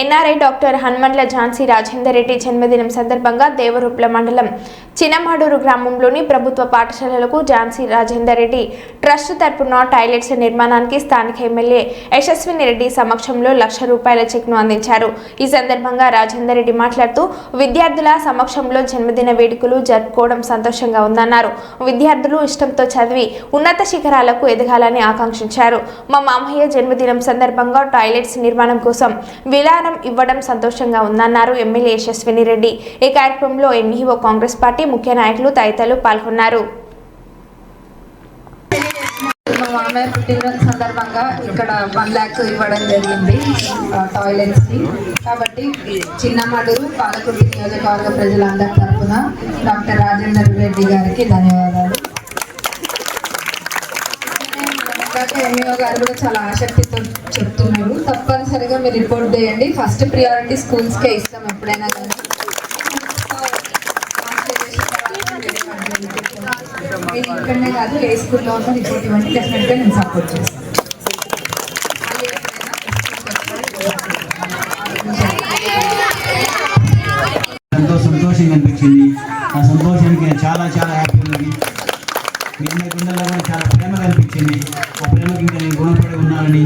NRI doctor Hanumandla Jhansi Rajender Reddy జన్మదినం సందర్భంగా దేవరూప్ల మండలం చినమాడూరు గ్రామంలోని ప్రభుత్వ పాఠశాలలకు ఝాన్సీ రాజేందర్ రెడ్డి ట్రస్ట్ తరపున టాయిలెట్స్ నిర్మాణానికి స్థానిక ఎమ్మెల్యే యశస్విని రెడ్డి సమక్షంలో లక్ష రూపాయల చెక్ను అందించారు. ఈ సందర్భంగా రాజేందర్ రెడ్డి మాట్లాడుతూ విద్యార్థుల సమక్షంలో జన్మదిన వేడుకలు జరుపుకోవడం సంతోషంగా ఉందన్నారు. విద్యార్థులు ఇష్టంతో చదివి ఉన్నత శిఖరాలకు ఎదగాలని ఆకాంక్షించారు. మా మామయ్య జన్మదినం సందర్భంగా టాయిలెట్స్ నిర్మాణం కోసం విరాళం ఇవ్వడం సంతోషంగా ఉందన్నారు ఎమ్మెల్యే యశస్విని రెడ్డి. ఈ కార్యక్రమంలో ఎంఈఓ కాంగ్రెస్ పార్టీ ముఖ్య నాయకులు తదితరులు పాల్గొన్నారు. మా మామయ్య పుట్టినరోజు సందర్భంగా ఇక్కడ వన్ ల్యాక్ ఇవ్వడం జరిగింది టాయిలెట్స్కి. కాబట్టి చిన్నమడురు పాలకుర్తి నియోజకవర్గ ప్రజలందరి తరఫున డాక్టర్ రాజేందర్ రెడ్డి గారికి ధన్యవాదాలు. ఇందాక ఎంఈఓ గారు కూడా చాలా ఆసక్తితో చెప్తున్నారు. తప్పనిసరిగా మీరు రిపోర్ట్ చేయండి. ఫస్ట్ ప్రియారిటీ స్కూల్స్కే ఇస్తాం ఎప్పుడైనా కానీ. మీరు ఇక్కడనే కాదు ఏ స్కూల్లో ఉన్న రిపోర్ట్ ఇవ్వండి. డెఫినెట్గా నేను సపోర్ట్ చేస్తాను. ఎంతో సంతోషంగా అనిపించింది. ఆ సంతోషానికి చాలా చాలా మీ అమ్మాయి గుండెల్లో కూడా చాలా ప్రేమ అనిపించింది ఆ ప్రేమకి ఇంకా నేను గుణపడి ఉన్నానని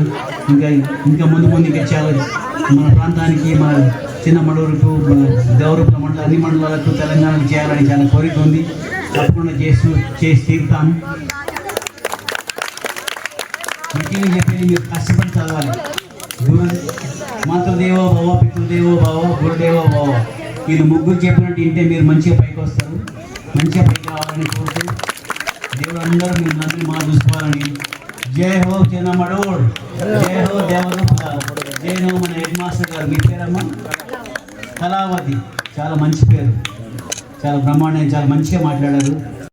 ఇంకా ఇంకా ముందు ముందు ఇంకా చాలా మన ప్రాంతానికి మన చిన్న మడూరుకు దేవరూపుల మండల అన్ని మండలాలకు తెలంగాణకు చేయాలని చాలా కోరిక ఉంది. తప్పకుండా చేస్తూ చేసి తీరుతాను ముఖ్యంగా చెప్పేది మీరు కష్టపడి చదవాలి. మాతృదేవో భవ పితృదేవో భవ గురుదేవో భవ. వీళ్ళు ముగ్గురు చెప్పినట్టు వింటే మీరు మంచిగా పైకి వస్తారు. మంచిగా పైకి రావాలని కోరుతూ దేవుడు అందరూ మీరు నన్ను మా చూసుకోవాలని. జై హో చిన్నమడోడ్ జై హో దేవరూపుల జై హో మన హెడ్ మాస్టర్ గారు. మీ పేరమ్మా? కళావతి. చాలా మంచి పేరు. చాలా బ్రహ్మాండంగా చాలా మంచిగా మాట్లాడారు.